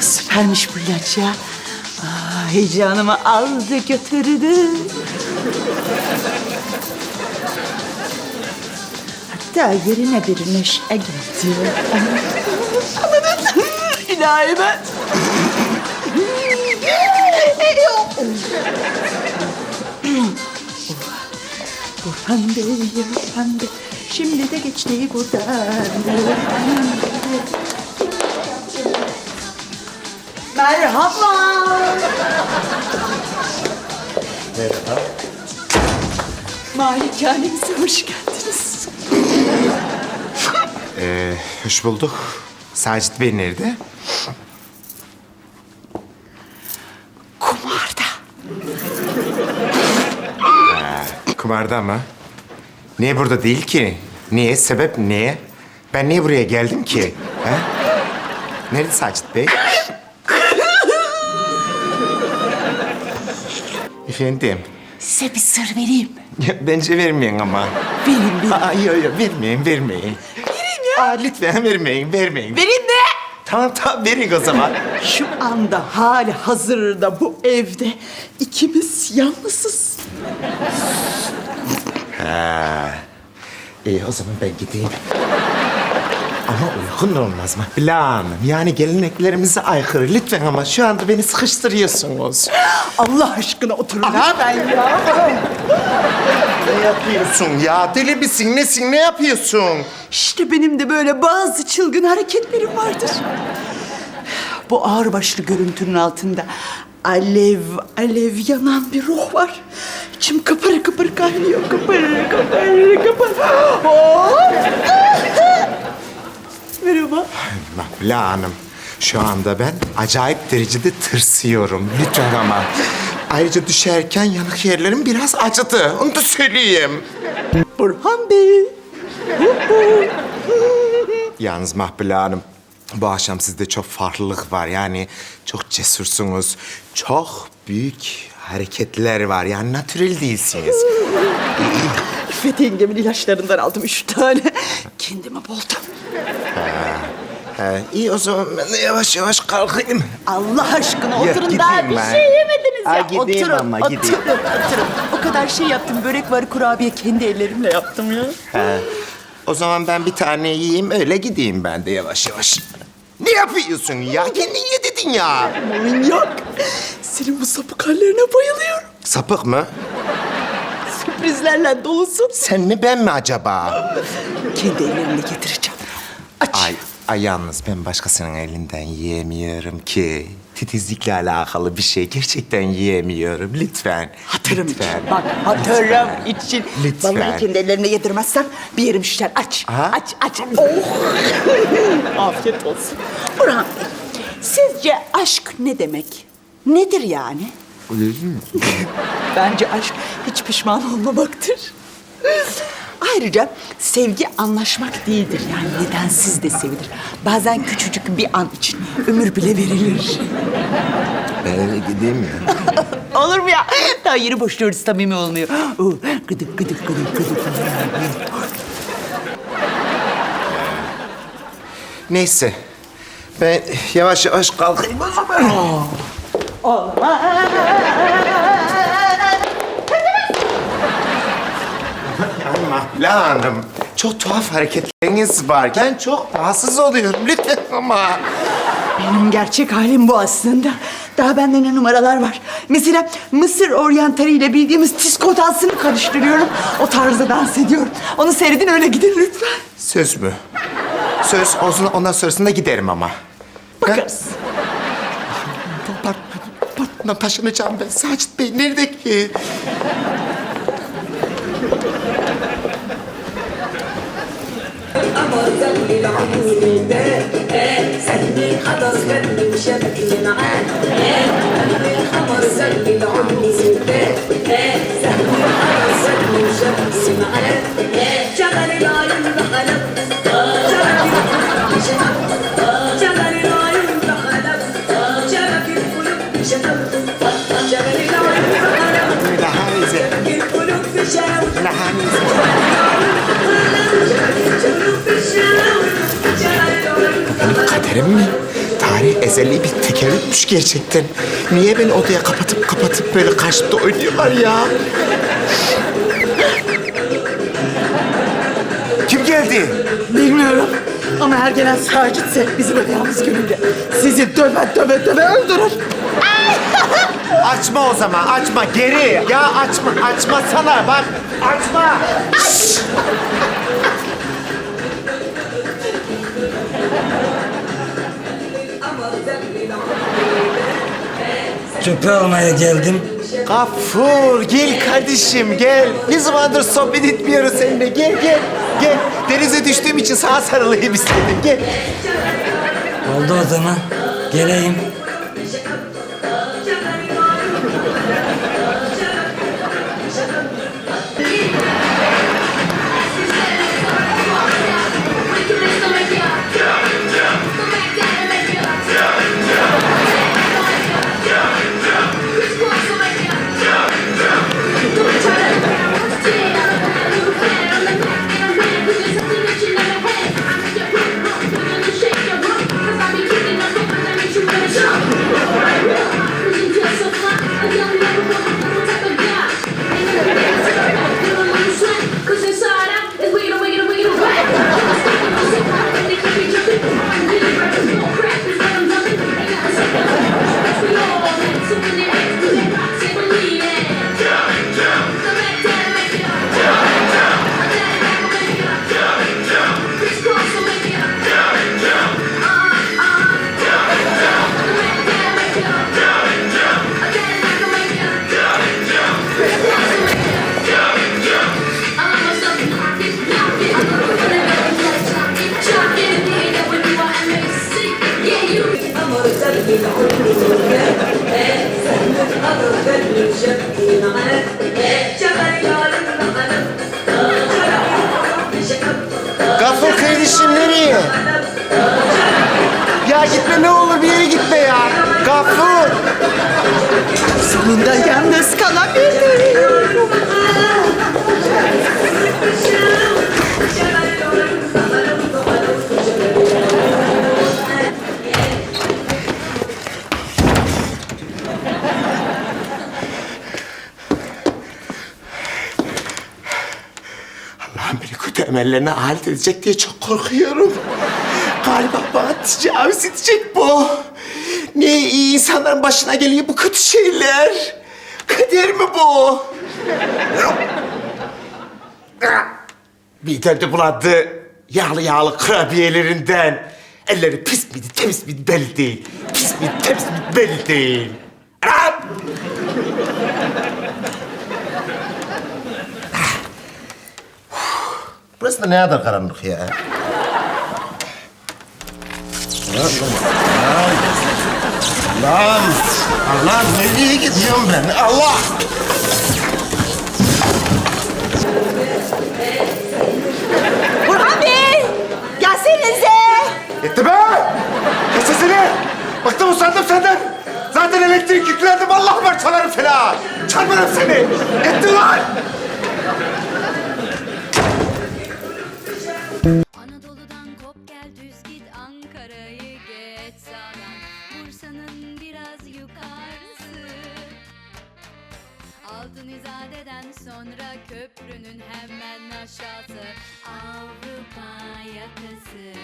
Süpermiş bu ilaç ya. Aa, heyecanımı aldı götürdü. Hatta yerine bir neşe geldi. Anladın? İlahi ben. Burhan Bey, Burhan Bey. Şimdi de geçti buradan. Merhaba. Merhaba. Malikanemize hoş geldiniz. Ee, hoş bulduk. Sacit Bey nerede? Kumarda. Kumarda mı? Niye burada değil ki? Niye? Sebep niye? Ben niye buraya geldim ki? Ha? Nerede Sacit Bey? Efendim? Size bir sır vereyim mi? Bence vermeyin ama. Verin, verin. Aa, yok yok vermeyin, vermeyin. Vereyim ya. Aa, lütfen vermeyin, vermeyin. Verin de. Tamam tamam verin o zaman. Şu anda hali hazırda bu evde ikimiz yalnızız. Ha. İyi o zaman ben gideyim. Ama uygun olmaz mı? Hanım. Yani geleneklerimize aykırı. Lütfen ama şu anda beni sıkıştırıyorsunuz. Allah aşkına oturun ha ben ya. Ne yapıyorsun ya? Deli misin? Nesin? Ne yapıyorsun? İşte benim de böyle bazı çılgın hareketlerim vardır. Bu ağırbaşlı görüntünün altında alev alev yanan bir ruh var. İçim kıpır kıpır kaynıyor, kıpır kıpır kıpır. Hop! Merhaba. Mahmula Hanım, şu anda ben acayip derecede tırsıyorum. Lütfen ama. Ayrıca düşerken yanık yerlerim biraz acıdı. Onu da söyleyeyim. Burhan Bey. Yalnız Mahpule Hanım, bu akşam sizde çok farklılık var. Yani çok cesursunuz. Çok büyük hareketler var. Yani natürel değilsiniz. İffet yengemin ilaçlarından aldım üç tane. Kendimi buldum. He, iyi o zaman ben de yavaş yavaş kalkayım. Allah aşkına Ya oturun daha gideyim bir ben. şey yemediniz ya. Ha, gideyim oturun, ama, oturun, gideyim. oturun. O kadar şey yaptım. Börek var, kurabiye kendi ellerimle yaptım ya. He. O zaman ben bir tane yiyeyim, öyle gideyim ben de yavaş yavaş. Ne yapıyorsun ya? Kendin ye dedin ya. Manyak. Senin bu sapık hallerine bayılıyorum. Sapık mı? Sürprizlerle dolusun. Sen mi ben mi acaba? Kendi ellerimle getireceğim. Ay, yalnız ben başkasının elinden yiyemiyorum ki. Titizlikle alakalı bir şey gerçekten yiyemiyorum. Lütfen. Hatırım Lütfen. için. Bak hatırım için. Lütfen. Vallahi kendi ellerine yedirmezsem bir yerim şişer. Aç. Aha. Aç, aç. Oh. Afiyet olsun. Burhan Bey, sizce aşk ne demek? Nedir yani? Bence aşk hiç pişman olmamaktır. Ayrıca sevgi anlaşmak değildir. Yani nedensiz de sevilir. Bazen küçücük bir an için ömür bile verilir. Ben gideyim mi? Olur mu ya? Daha yeni boşluyoruz samimi olmuyor. Oo, Gıdık gıdık gıdık gıdık. Neyse. Ben yavaş yavaş kalkayım o zaman. Yani Mahmule Hanım, çok tuhaf hareketleriniz var. Ben çok rahatsız oluyorum. Lütfen ama. Benim gerçek halim bu aslında. Daha bende ne numaralar var. Mesela Mısır oryantali ile bildiğimiz disko dansını karıştırıyorum. O tarzda dans ediyorum. Onu seyredin öyle gidin lütfen. Söz mü? Söz olsun ondan sonrasında giderim ama. Bakarız. Pat, patla taşınacağım ben. Sacit Bey nerede ki? القمر زل العيون ده سلمي خطر قلبي وشبكي معاه قلبي القمر زل العيون ده سلمي خطر قلبي وشبكي معاه شغل العيون بقلب شغل العيون بقلب شبك القلوب بشغل Tarih mi? Tarih ezeli bir tekerrürmüş gerçekten. Niye beni odaya kapatıp kapatıp böyle karşımda oynuyorlar ya? Kim geldi? Bilmiyorum. Ama her gelen sergitse bizi böyle yalnız görünce sizi döve döve döve öldürür. Açma o zaman, açma geri. Ya açma, açmasana bak. Açma. Çöpe almaya geldim. Gafur, gel kardeşim gel. Ne zamandır sohbet etmiyoruz seninle. Gel, gel, gel. Denize düştüğüm için sana sarılayım istedim. Gel. Oldu o zaman. Geleyim. Gafur kardeşim nereye? Ya gitme ne olur bir yere gitme ya. Gafur. Sonunda yalnız kalabildim. Allah'ım beni kötü emellerine alet edecek diye çok korkuyorum. Galiba bana tecavüz edecek bu. Ne iyi insanların başına geliyor bu kötü şeyler. Kader mi bu? Midem de bulandı. Yağlı yağlı kurabiyelerinden. Elleri pis miydi, temiz miydi belli değil. Pis miydi, temiz miydi belli değil. Burası da ne kadar karanlık ya. Lan, Allah nereye gidiyorum ben? Allah! Burhan Bey! Gelsenize! Yetti be! Kes sesini! Bıktım usandım senden! Zaten elektrik yüklendim, Allah var çalarım seni ha! Çarparım seni! Yetti lan! Sonra köprünün hemen aşağısı. Avrupa yakası